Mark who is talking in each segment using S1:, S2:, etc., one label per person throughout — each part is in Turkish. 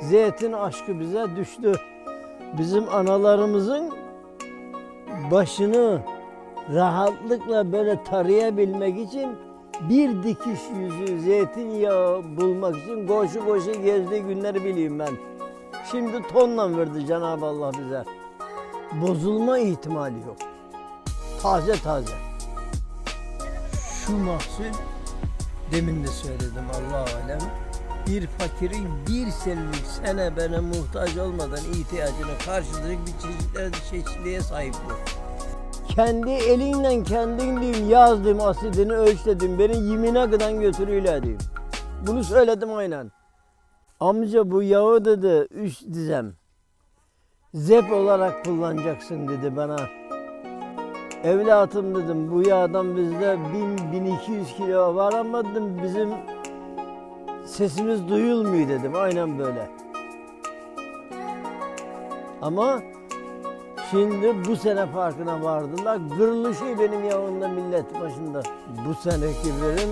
S1: Zeytin aşkı bize düştü. Bizim analarımızın başını rahatlıkla böyle tarayabilmek için bir dikiş yüzü zeytinyağı bulmak için koşu koşu gezdiği günleri bileyim ben. Şimdi tonla verdi Cenab-ı Allah bize. Bozulma ihtimali yok. Taze taze. Şu mahsul demin de söyledim Allah alem. Bir fakirin bir senelik sene bana muhtaç olmadan ihtiyacını karşılayacak bir çeşitler çeşitliğe sahip bu. Kendi elinle kendin diyeyim yazdım asidini ölçledim beni yimine kadar götürüyle diyeyim. Bunu söyledim aynen. Amca bu yağı dedi üç dizem. Zep olarak kullanacaksın dedi bana. Evlatım dedim bu yağdan bizde 1000-1200 kilo var ama dedim bizim sesimiz duyulmuyor dedim. Aynen böyle. Ama şimdi bu sene farkına vardılar. Gırlışıyor benim yağında millet başında. Bu seneki verim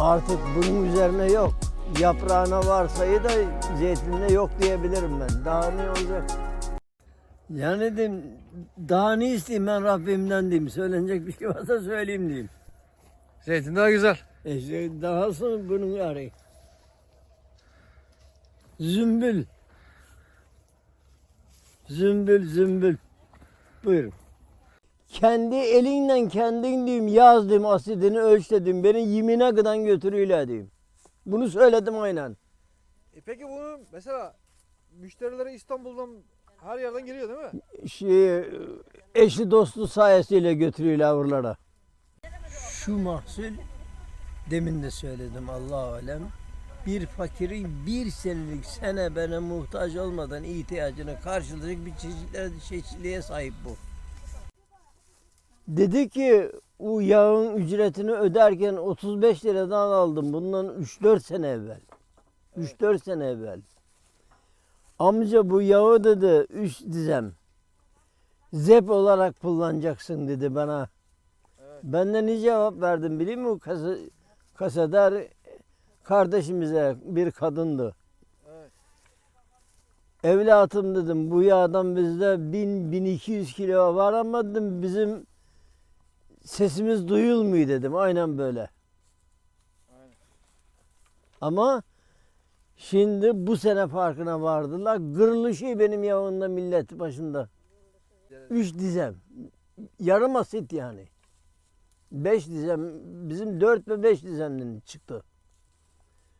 S1: artık bunun üzerine yok. Yaprağına varsayı da zeytinle yok diyebilirim ben. Daha ne olacak? Yani dedim daha ne isteyeyim ben Rabbimden diyeyim. Söylenecek bir şey varsa söyleyeyim diyeyim.
S2: Zeytin daha güzel.
S1: E işte dahası bunun arayın. Zümbül. Zümbül zümbül. Buyurun. Kendi elinle kendin diyeyim yazdım asidini ölçledim. Beni yimine kadar götürüyle diyeyim. Bunu söyledim aynen.
S2: E peki bunu mesela müşterileri İstanbul'dan her yerden geliyor değil mi?
S1: Şey, eşli dostu sayesiyle götürüyorlar avrulara. Şu mahsul demin de söyledim Allah alem. Bir fakirin bir senelik sene bana muhtaç olmadan ihtiyacını karşılayacak bir çeşitler çeşitliğe sahip bu. Dedi ki o yağın ücretini öderken 35 liradan aldım bundan 3-4 sene evvel. 3-4 sene evvel. Amca bu yağı dedi üç dizem. Zep olarak kullanacaksın dedi bana.
S2: Evet.
S1: Ben de ne cevap verdim biliyor musun? Kasa, kasadar kardeşimize bir kadındı.
S2: Evet.
S1: Evlatım dedim bu yağdan bizde 1000-1200 kilo var ama dedim bizim sesimiz duyulmuyor dedim. Aynen böyle.
S2: Aynen.
S1: Ama şimdi bu sene farkına vardılar. Gırlışıyor benim yağında millet başında. Üç dizem. Yarım asit yani. Beş dizem. Bizim dört ve beş dizemden çıktı.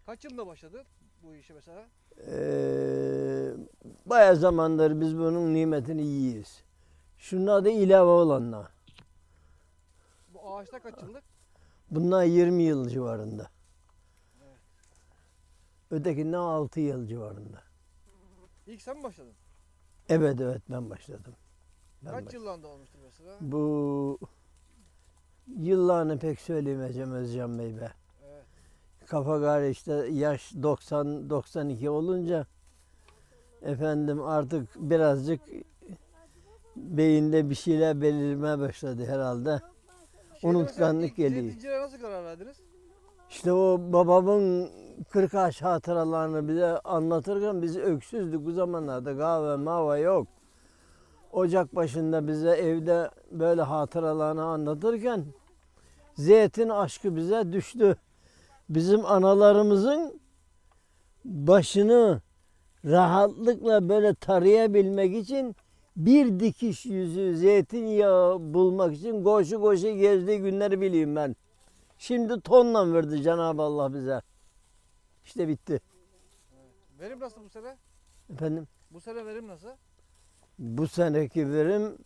S2: Kaç yılında başladı bu işe mesela?
S1: Ee, bayağı zamandır biz bunun nimetini yiyiz. Şunun adı ilave olanlar.
S2: Bu ağaçta kaç yıllık?
S1: Bunlar 20 yıl civarında. Ötekinden 6 yıl civarında.
S2: İlk sen mi başladın?
S1: Evet evet ben başladım. Ben
S2: Kaç
S1: başladım.
S2: yıllarında olmuştur mesela?
S1: Bu yıllarını pek söyleyemeyeceğim Özcan Bey be.
S2: Evet.
S1: Kafa gari işte yaş 90-92 olunca efendim artık birazcık beyinde bir şeyler belirmeye başladı herhalde.
S2: Şeyde
S1: Unutkanlık
S2: mesela ilk
S1: geliyor.
S2: Zeytinciliğe nasıl karar verdiniz?
S1: İşte o babamın 40 yaş hatıralarını bize anlatırken biz öksüzdük bu zamanlarda kahve mava yok. Ocak başında bize evde böyle hatıralarını anlatırken zeytin aşkı bize düştü. Bizim analarımızın başını rahatlıkla böyle tarayabilmek için bir dikiş yüzü zeytinyağı bulmak için koşu koşu gezdiği günleri bileyim ben. Şimdi tonla verdi Cenab-ı Allah bize. İşte bitti.
S2: Verim nasıl bu sene?
S1: Efendim
S2: Bu sene verim nasıl?
S1: Bu seneki verim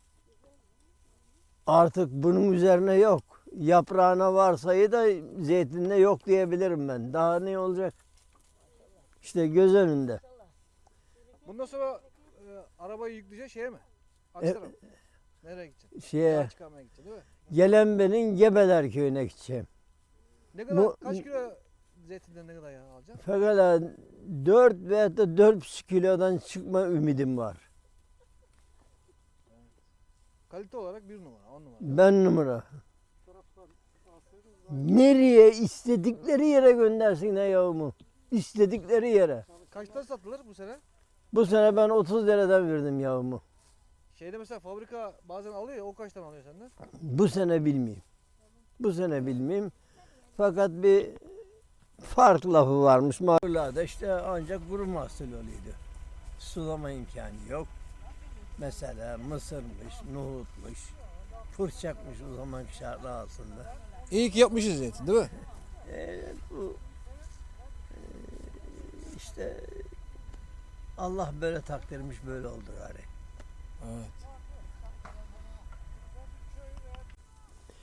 S1: artık bunun üzerine yok. Yaprağına varsayı da zeytinde yok diyebilirim ben. Daha ne olacak? İşte göz önünde.
S2: Bundan sonra e, arabayı yükleyeceksin şeye mi? Aksaray'a mı? Nereye gideceksin?
S1: Şeye
S2: Yağ çıkarmaya gideceksin değil mi?
S1: Gelenbe'nin Gebeler köyüne gideceğim.
S2: Ne kadar,
S1: Bu-
S2: kaç kilo zeytinden ne kadar yağ alacaksın?
S1: Fakat 4 veya da 4,5 kilodan çıkma ümidim var.
S2: Kalite olarak bir numara, on numara.
S1: Ben numara. Nereye istedikleri yere göndersinler yavumu. İstedikleri yere.
S2: kaçtan satılır bu sene?
S1: Bu sene ben 30 liradan verdim yağımı.
S2: Şeyde mesela fabrika bazen alıyor ya o kaçtan alıyor senden?
S1: Bu sene bilmeyeyim. Bu sene bilmeyeyim. Fakat bir fark lafı varmış. Mağrurlarda işte ancak kuru mahsul oluyordu. Sulama imkanı yok. Mesela mısırmış, nohutmuş, fırçakmış o zamanki şartlar altında.
S2: İyi ki yapmışız zeytin değil mi?
S1: Ee, bu e, işte Allah böyle takdirmiş böyle oldu gari.
S2: Evet.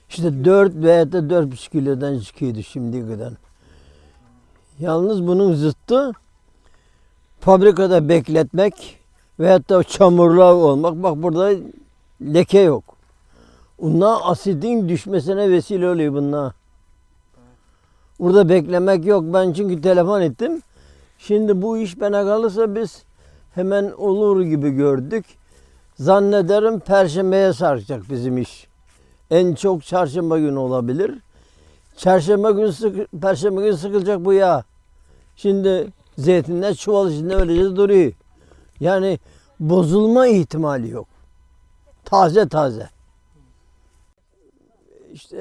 S1: İşte 4 veya da 4,5 kilodan çıkıyordu şimdiye kadar. Yalnız bunun zıttı fabrikada bekletmek veyahut da çamurlu olmak. Bak burada leke yok. Bunlar asidin düşmesine vesile oluyor bunlar. Burada beklemek yok. Ben çünkü telefon ettim. Şimdi bu iş bana kalırsa biz hemen olur gibi gördük. Zannederim perşembeye sarkacak bizim iş. En çok çarşamba günü olabilir. Çarşamba günü sık, perşembe günü sıkılacak bu yağ. Şimdi zeytinler çuval içinde öylece duruyor. Yani bozulma ihtimali yok. Taze taze. İşte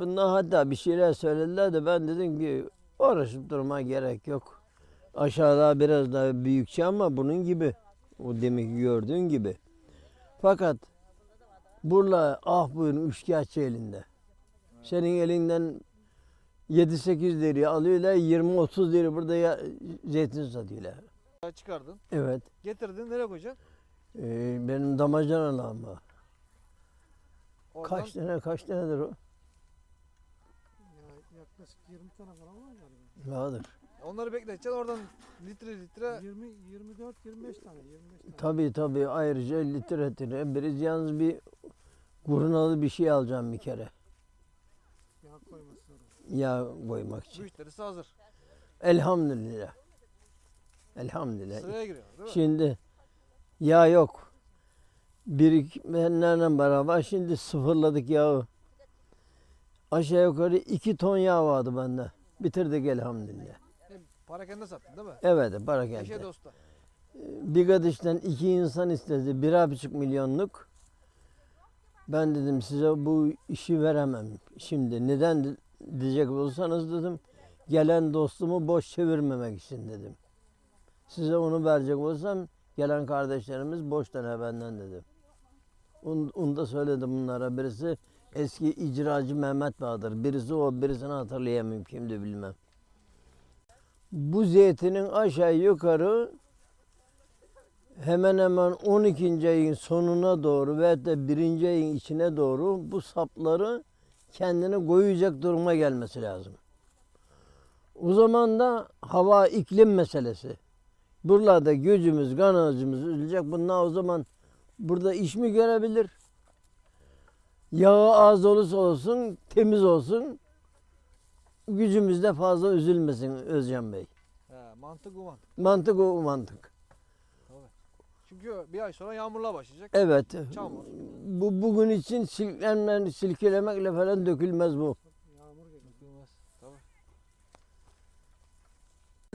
S1: bundan hatta bir şeyler söylediler de ben dedim ki uğraşıp durma gerek yok. Aşağıda biraz daha büyükçe ama bunun gibi. O demek gördüğün gibi. Fakat Burla ah buyurun üçkağıtçı elinde. Senin elinden 7-8 liraya alıyorlar, 20-30 lira burada ya, zeytin satıyorlar.
S2: Çıkardın.
S1: Evet.
S2: Getirdin nereye koyacaksın?
S1: Ee, benim damacana lamba.
S2: Oradan
S1: Kaç tane kaç tanedir o?
S3: Ya yaklaşık 20 tane falan var galiba.
S1: Vardır.
S2: onları bekleteceksin oradan litre litre
S3: 20 24 25 tane 25 tane.
S1: Tabii tabii ayrıca literatüre. Biraz yalnız bir kurunalı bir şey alacağım bir kere.
S3: Yağ koyması lazım.
S1: Yağ koymak için.
S2: müşterisi hazır.
S1: Elhamdülillah. Elhamdülillah.
S2: Sıraya giriyor değil mi?
S1: Şimdi yağ yok. Birikmenlerle beraber şimdi sıfırladık yağı. Aşağı yukarı iki ton yağ vardı bende. Bitirdik elhamdülillah.
S2: Hem parakende sattın değil mi?
S1: Evet
S2: Eşe
S1: parakende.
S2: dosta.
S1: Bir gadişten iki insan istedi. Bir buçuk milyonluk. Ben dedim size bu işi veremem. Şimdi neden di- diyecek olursanız dedim. Gelen dostumu boş çevirmemek için dedim. Size onu verecek olsam gelen kardeşlerimiz boş döner benden dedim. Onu, onu da söyledim bunlara. Birisi eski icracı Mehmet Bahadır. Birisi o, birisini hatırlayamıyorum kimdi bilmem. Bu zeytinin aşağı yukarı hemen hemen 12. ayın sonuna doğru ve de 1. ayın içine doğru bu sapları kendini koyacak duruma gelmesi lazım. O zaman da hava iklim meselesi. Buralarda gözümüz, kanacımız üzülecek. Bunlar o zaman burada iş mi görebilir? Yağı az olursa olsun, temiz olsun. Gücümüz de fazla üzülmesin Özcan Bey.
S2: He, mantık bu mantık.
S1: Mantık o mantık.
S2: Çünkü bir ay sonra yağmurlar başlayacak.
S1: Evet.
S2: Çamur.
S1: Bu bugün için silklenmen, silkelemekle falan dökülmez bu.
S3: Yağmur.
S2: Bilmez. Tabii.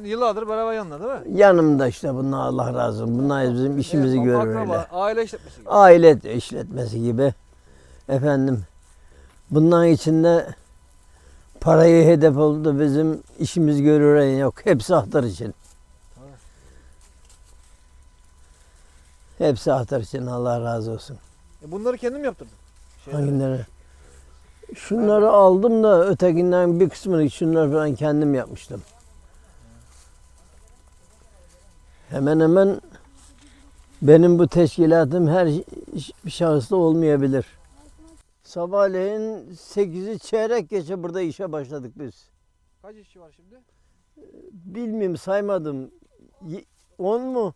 S2: Yıllardır beraber yanında değil mi?
S1: Yanımda işte bunlar Allah razı olsun. Bunlar bizim işimizi
S2: Evet,
S1: görür
S2: akraba. Aile işletmesi gibi.
S1: Aile işletmesi gibi. Efendim. Bunların içinde parayı hedef oldu bizim işimiz görüren yok. Hepsi ahtar için.
S2: Evet.
S1: Hepsi ahtar için Allah razı olsun.
S2: E bunları kendim yaptırdım. Şeyleri.
S1: Hangileri? Şunları aldım da ötekinden bir kısmını şunları falan kendim yapmıştım. Hemen hemen benim bu teşkilatım her şahısla olmayabilir. Sabahleyin 8'i çeyrek geçe burada işe başladık biz.
S2: Kaç işçi var şimdi?
S1: Bilmiyorum saymadım. 10 mu?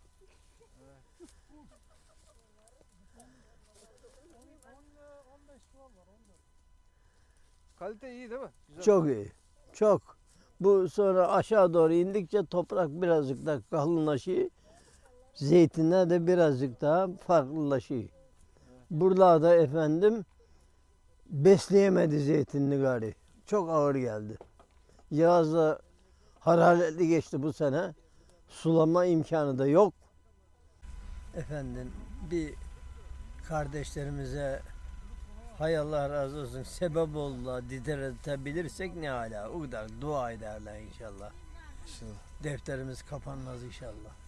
S2: Kalite iyi değil mi? Güzel.
S1: Çok iyi. Çok. Bu sonra aşağı doğru indikçe toprak birazcık daha kalınlaşıyor. Zeytinler de birazcık daha farklılaşıyor. Buralarda efendim besleyemedi zeytinli gari. Çok ağır geldi. Yağız da hararetli geçti bu sene. Sulama imkanı da yok. Efendim bir kardeşlerimize hay Allah razı olsun sebep oldular didiretebilirsek ne hala o kadar dua ederler inşallah.
S2: İnşallah.
S1: Defterimiz kapanmaz inşallah.